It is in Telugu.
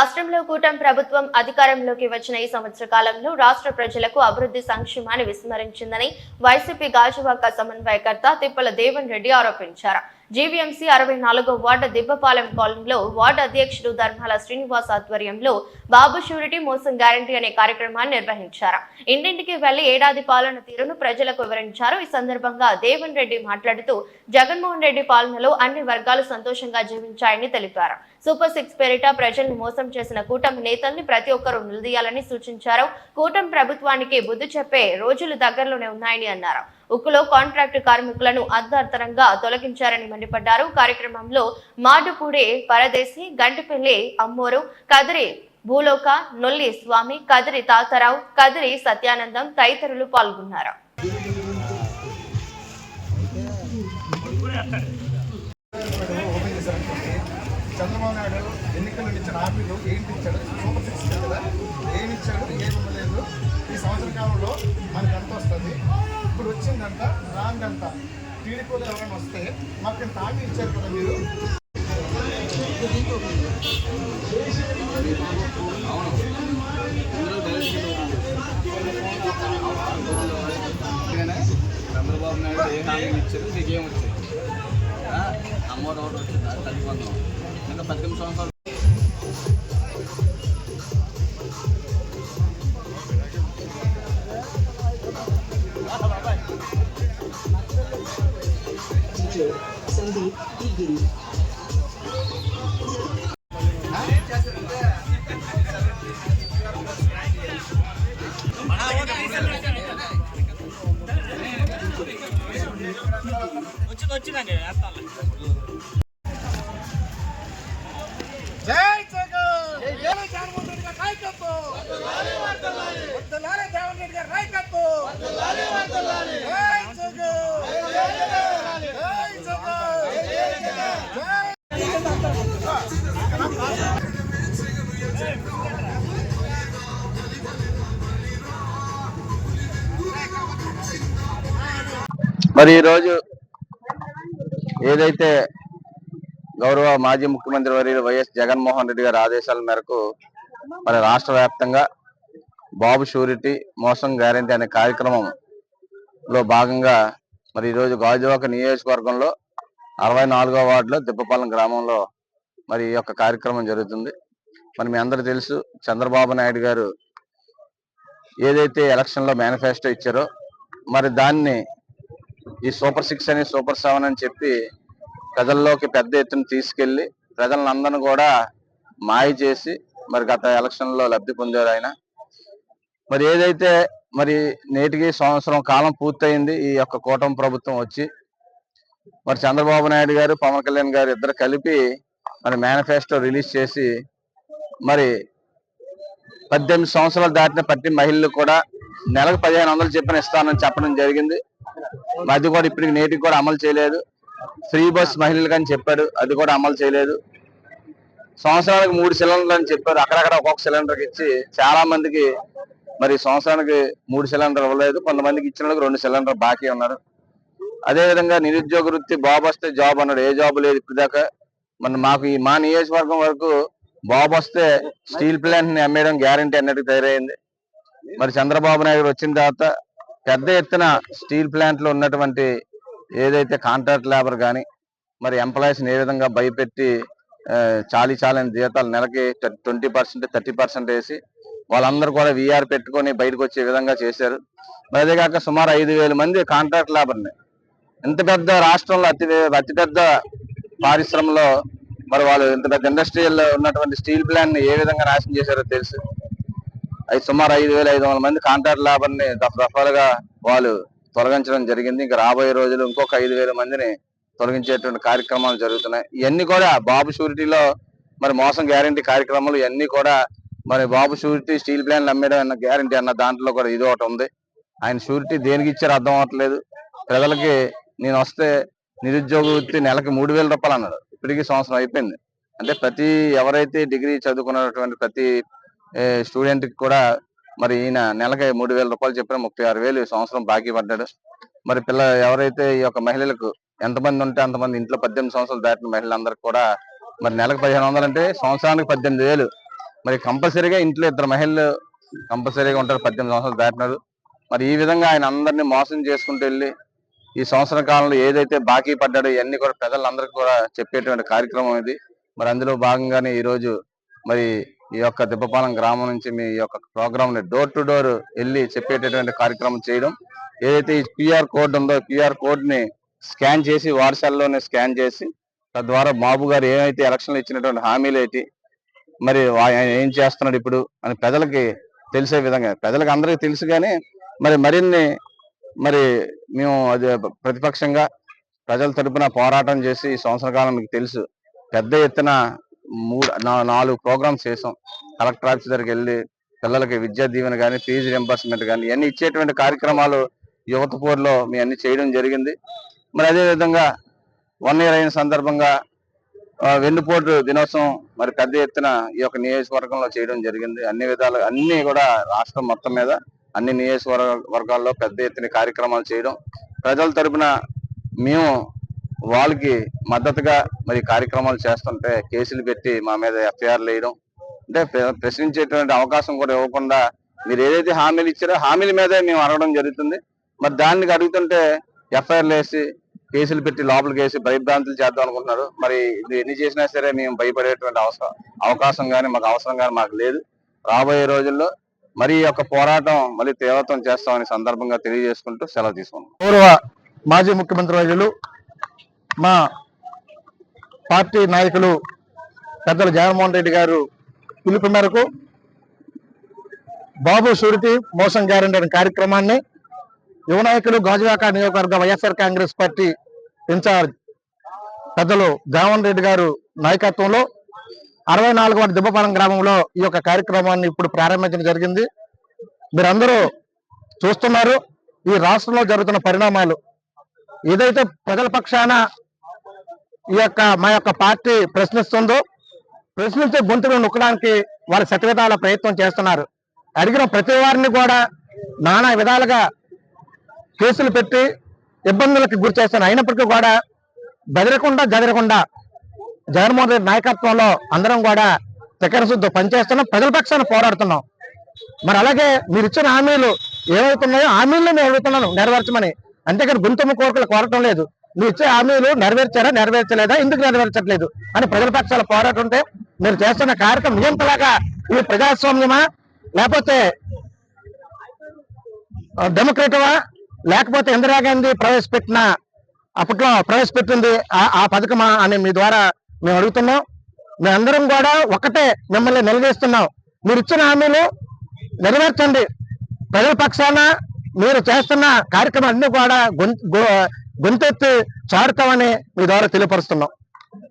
రాష్ట్రంలో కూటమి ప్రభుత్వం అధికారంలోకి వచ్చిన ఈ సంవత్సర కాలంలో రాష్ట్ర ప్రజలకు అభివృద్ధి సంక్షేమాన్ని విస్మరించిందని వైసీపీ గాజువాక సమన్వయకర్త తిప్పల దేవన్ రెడ్డి ఆరోపించారు. జీవీఎంసీ అరవై నాలుగో వార్డు దిబ్బపాలెం కాలనీలో వార్డు అధ్యక్షుడు ధర్మాల శ్రీనివాస్ ఆధ్వర్యంలో బాబు షూరిటీ మోసం గ్యారంటీ అనే కార్యక్రమాన్ని నిర్వహించారు. ఇంటింటికి వెళ్ళి ఏడాది పాలన తీరును ప్రజలకు వివరించారు. ఈ సందర్భంగా దేవన్ రెడ్డి మాట్లాడుతూ జగన్మోహన్ రెడ్డి పాలనలో అన్ని వర్గాలు సంతోషంగా జీవించాయని తెలిపారు. సూపర్ సిక్స్ పేరిట ప్రజలను మోసం చేసిన కూటమి నేతల్ని ప్రతి ఒక్కరూ నిలదీయాలని సూచించారు. కూటమి ప్రభుత్వానికి బుద్ధి చెప్పే రోజులు దగ్గరలోనే ఉన్నాయని అన్నారు. ఉక్కులో కాంట్రాక్టు కార్మికులను అర్ధాంతరంగా తొలగించారని మండిపడ్డారు. కార్యక్రమంలో మాడుపూడి పరదేశి గంటిపల్లి అమ్మోరు కదిరి భూలోక నొల్లి స్వామి కదిరి తాతారావు కదిరి సత్యానందం తదితరులు పాల్గొన్నారు. చంద్రబాబు నాయుడు ఎన్నికల్లో ఇచ్చిన హామీలు ఏంటి ఇచ్చాడు సూపర్ సిక్స్ ఇచ్చాడు కదా? ఏమి ఇచ్చాడు? ఏమి ఇవ్వలేదు? ఈ సంవత్సర కాలంలో మనకి ఎంత వస్తుంది? ఇప్పుడు వచ్చిందంట రాందంట టీడీపీలో ఎవరైనా వస్తే మాకు ఇంత హామీ ఇచ్చారు కదా మీరు? చంద్రబాబు నాయుడు ఏ హామీ ఇచ్చారు? మీకు ఏం వచ్చింది అమ్మోరు ఒకటి వచ్చిందా? తల్లి ఇంకా పద్దెనిమిది సంవత్సరాలు teacher Sandeep Tigiri. జై నాయకత్వం. వర్ధిల్లాలి జగన్ రెడ్డి గారి నాయకత్వం. జై జగన్. జై జగన్. జై మరి ఈరోజు ఏదైతే గౌరవ మాజీ ముఖ్యమంత్రి వర్యులు వైఎస్ జగన్మోహన్ రెడ్డి గారి ఆదేశాల మేరకు మరి రాష్ట్ర వ్యాప్తంగా బాబు షూరిటీ మోసం గ్యారంటీ అనే కార్యక్రమంలో భాగంగా మరి ఈరోజు గాజువాక నియోజకవర్గంలో అరవై నాలుగో వార్డులో దిబ్బపాలెం గ్రామంలో మరి ఈ యొక్క కార్యక్రమం జరుగుతుంది. మరి మీ అందరూ తెలుసు చంద్రబాబు నాయుడు గారు ఏదైతే ఎలక్షన్లో మేనిఫెస్టో ఇచ్చారో మరి దాన్ని ఈ సూపర్ సిక్స్ అని సూపర్ సెవెన్ అని చెప్పి ప్రజల్లోకి పెద్ద ఎత్తున తీసుకెళ్ళి ప్రజలందరిని కూడా మాయ చేసి మరి గత ఎలక్షన్లో లబ్ధి పొందారు ఆయన. మరి ఏదైతే మరి నేటికి సంవత్సరం కాలం పూర్తయింది ఈ యొక్క కూటమి ప్రభుత్వం వచ్చి మరి చంద్రబాబు నాయుడు గారు పవన్ కళ్యాణ్ గారు ఇద్దరు కలిపి మరి మేనిఫెస్టో రిలీజ్ చేసి మరి పద్దెనిమిది సంవత్సరాలు దాటిన ప్రతి మహిళలు కూడా నెలకు పదిహేను వందలు చెప్పిన ఇస్తానని చెప్పడం జరిగింది. అది కూడా ఇప్పటికి నేటికి కూడా అమలు చేయలేదు. ఫ్రీ బస్ మహిళలకు అని చెప్పాడు అది కూడా అమలు చేయలేదు. సంవత్సరానికి మూడు సిలిండర్లు అని చెప్పారు. అక్కడక్కడ ఒక్కొక్క సిలిండర్ ఇచ్చి చాలా మందికి మరి సంవత్సరానికి మూడు సిలిండర్ ఇవ్వలేదు. కొంతమందికి ఇచ్చిన వాళ్ళకి రెండు సిలిండర్ బాకీ ఉన్నారు. అదే విధంగా నిరుద్యోగ వృత్తి బాబు వస్తే జాబ్ అన్నాడు. ఏ జాబ్ లేదు ఇప్పటిదాకా. మన మాకు ఈ మా నియోజకవర్గం వరకు బాబు వస్తే స్టీల్ ప్లాంట్ని అమ్మేయడం గ్యారంటీ అన్నట్టు తయారైంది. మరి చంద్రబాబు నాయుడు వచ్చిన తర్వాత పెద్ద ఎత్తున స్టీల్ ప్లాంట్లో ఉన్నటువంటి ఏదైతే కాంట్రాక్ట్ లేబర్ కానీ మరి ఎంప్లాయీస్ని ఏ విధంగా భయపెట్టి చాలీ చాలని జీతాలు నెలకి ట్వంటీ పర్సెంట్ థర్టీ పర్సెంట్ వేసి వాళ్ళందరూ కూడా విఆర్ పెట్టుకొని బయటకు వచ్చే విధంగా చేశారు. మరి అదే కాక సుమారు ఐదు వేల మంది కాంట్రాక్ట్ లేబర్ని. ఇంత పెద్ద రాష్ట్రంలో అతి అతి పెద్ద పారిశ్రమలో మరి వాళ్ళు ఇంత పెద్ద ఇండస్ట్రియల్ ఉన్నటువంటి స్టీల్ ప్లాంట్ని ఏ విధంగా నాశనం చేశారో తెలుసు. అది సుమారు ఐదు వేల ఐదు వందల మంది కాంట్రాక్ట్ లేబర్ని ని దఫదఫాలుగా వాళ్ళు తొలగించడం జరిగింది. ఇంకా రాబోయే రోజులు ఇంకొక ఐదు వేల మందిని తొలగించేటువంటి కార్యక్రమాలు జరుగుతున్నాయి. ఇవన్నీ కూడా బాబు షూరిటీలో మరి మోసం గ్యారంటీ కార్యక్రమాలు ఇవన్నీ కూడా మరి బాబు షూరిటీ స్టీల్ ప్లాన్లు అమ్మేయడం అన్న గ్యారంటీ అన్న దాంట్లో కూడా ఇది ఒకటి ఉంది. ఆయన షూరిటీ దేనికి ఇచ్చారో అర్థం అవ్వట్లేదు. ప్రజలకి నేను వస్తే నిరుద్యోగ వృత్తి నెలకి మూడు వేల రూపాయలు అన్నాడు. ఇప్పటికీ సంవత్సరం అయిపోయింది. అంటే ప్రతి ఎవరైతే డిగ్రీ చదువుకున్నటువంటి ప్రతి స్టూడెంట్కి కూడా మరి ఈయన నెలకి మూడు వేల రూపాయలు చెప్పిన ముప్పై ఆరు వేలు సంవత్సరం బాకీ పడ్డాడు. మరి పిల్ల ఎవరైతే ఈ యొక్క మహిళలకు ఎంతమంది ఉంటే అంతమంది ఇంట్లో పద్దెనిమిది సంవత్సరాలు దాటిన మహిళలందరికీ కూడా మరి నెలకు పదిహేను వందలు అంటే సంవత్సరానికి పద్దెనిమిది వేలు. మరి కంపల్సరీగా ఇంట్లో ఇద్దరు మహిళలు కంపల్సరీగా ఉంటారు పద్దెనిమిది సంవత్సరాలు దాటినారు. మరి ఈ విధంగా ఆయన అందరినీ మోసం చేసుకుంటూ వెళ్ళి ఈ సంవత్సర కాలంలో ఏదైతే బాకీ పడ్డాడో ఇవన్నీ కూడా ప్రజలందరికీ కూడా చెప్పేటువంటి కార్యక్రమం ఇది. మరి అందులో భాగంగానే ఈ రోజు మరి ఈ యొక్క దిబ్బపాలెం గ్రామం నుంచి మీ యొక్క ప్రోగ్రామ్ని డోర్ టు డోర్ వెళ్ళి చెప్పేటటువంటి కార్యక్రమం చేయడం. ఏదైతే ఈ క్యూఆర్ కోడ్ ఉందో క్యూఆర్ కోడ్ని స్కాన్ చేసి వాట్సాప్లోనే స్కాన్ చేసి తద్వారా బాబు గారు ఏమైతే ఎలక్షన్లు ఇచ్చినటువంటి హామీలు ఏంటి మరి ఆయన ఏం చేస్తున్నాడు ఇప్పుడు అని ప్రజలకి తెలిసే విధంగా ప్రజలకు అందరికీ తెలుసు కానీ మరి మరిన్ని మరి మేము అది ప్రతిపక్షంగా ప్రజల తరపున పోరాటం చేసి ఈ సంవత్సర కాలం మీకు తెలుసు. పెద్ద ఎత్తున మూడు నాలుగు ప్రోగ్రామ్స్ చేసాం. కలెక్టర్ ఆఫీస్ దగ్గరికి వెళ్ళి పిల్లలకి విద్యా దీవెన కానీ ఫీజు రింబర్స్మెంట్ కానీ ఇవన్నీ ఇచ్చేటువంటి కార్యక్రమాలు యువత పోర్లో మీ అన్ని చేయడం జరిగింది. మరి అదే విధంగా వన్ ఇయర్ అయిన సందర్భంగా వెన్నుపోటు దినోత్సవం మరి పెద్ద ఎత్తున ఈ యొక్క నియోజకవర్గంలో చేయడం జరిగింది. అన్ని విధాలు అన్ని కూడా రాష్ట్రం మొత్తం మీద అన్ని నియోజకవర్గ వర్గాల్లో పెద్ద ఎత్తున కార్యక్రమాలు చేయడం. ప్రజల తరపున మేము వాళ్ళకి మద్దతుగా మరి కార్యక్రమాలు చేస్తుంటే కేసులు పెట్టి మా మీద ఎఫ్ఐఆర్లు వేయడం. అంటే ప్ర- ప్రశ్నించేటువంటి అవకాశం కూడా ఇవ్వకుండా మీరు ఏదైతే హామీలు ఇచ్చారో హామీల మీదే మేము అడగడం జరుగుతుంది. మరి దానికి అడుగుతుంటే ఎఫ్ఐఆర్లు వేసి కేసులు పెట్టి లోపలికి వేసి భయభ్రాంతులు చేద్దాం అనుకుంటున్నారు. మరి ఇది ఎన్ని చేసినా సరే మేము భయపడేటువంటి అవసరం అవకాశం కానీ మాకు అవసరం కానీ మాకు లేదు. రాబోయే రోజుల్లో మరి యొక్క పోరాటం మళ్ళీ తీవ్రతం చేస్తామని సందర్భంగా తెలియజేసుకుంటూ సెలవు తీసుకున్నాం గౌరవ మాజీ ముఖ్యమంత్రి వర్యులు మా పార్టీ నాయకులు పెద్దలు జగన్మోహన్ రెడ్డి గారు పిలుపు మేరకు బాబు షూరిటీ మోసం గ్యారంటీ అనే కార్యక్రమాన్ని యువ నాయకులు గాజువాక నియోజకవర్గ వైఎస్ఆర్ కాంగ్రెస్ పార్టీ ఇన్ఛార్జ్ పెద్దలు జగన్ రెడ్డి గారు నాయకత్వంలో అరవై నాలుగవ దిబ్బపాలెం గ్రామంలో ఈ యొక్క కార్యక్రమాన్ని ఇప్పుడు ప్రారంభించడం జరిగింది. మీరందరూ చూస్తున్నారు ఈ రాష్ట్రంలో జరుగుతున్న పరిణామాలు. ఏదైతే ప్రజల పక్షాన ఈ యొక్క మా యొక్క పార్టీ ప్రశ్నిస్తుందో ప్రశ్నించే గొంతును నొక్కడానికి వారు శతవిధాల ప్రయత్నం చేస్తున్నారు. అడిగిన ప్రతి వారిని కూడా నానా విధాలుగా కేసులు పెట్టి ఇబ్బందులకు గురి చేస్తున్నారు అయినప్పటికీ కూడా బెదరకుండా జదరకుండా జగన్మోహన్ రెడ్డి నాయకత్వంలో అందరం కూడా చక్కెర పనిచేస్తున్నాం. ప్రజల పక్షాన పోరాడుతున్నాం. మరి అలాగే మీరు ఇచ్చిన హామీలు ఏమవుతున్నాయో హామీలను నేను అడుగుతున్నాను. నెరవేర్చమని. అంతేకాని గుంతమ్మ కోరికలు కోరటం లేదు. మీరు ఇచ్చే హామీలు నెరవేర్చారా నెరవేర్చలేదా? ఎందుకు నెరవేర్చట్లేదు? అని ప్రజల పక్షాల పోరాటం ఉంటే మీరు చేస్తున్న కార్యక్రమం నియంతలాగా ఇది ప్రజాస్వామ్యమా? లేకపోతే డెమోక్రేటవా? లేకపోతే ఇందిరాగాంధీ ప్రవేశపెట్టిన అప్పట్లో ప్రవేశపెట్టింది ఆ- ఆ పథకమా అని మీ ద్వారా మేము అడుగుతున్నాం. మేమందరం కూడా ఒకటే మిమ్మల్ని నిలదీస్తున్నాం. మీరు ఇచ్చిన హామీలు నెరవేర్చండి. ప్రజల పక్షాన మీరు చేస్తున్న కార్యక్రమాలన్నీ కూడా గొంతెత్తి చాడుతామని మీ ద్వారా తెలియపరుస్తున్నాం.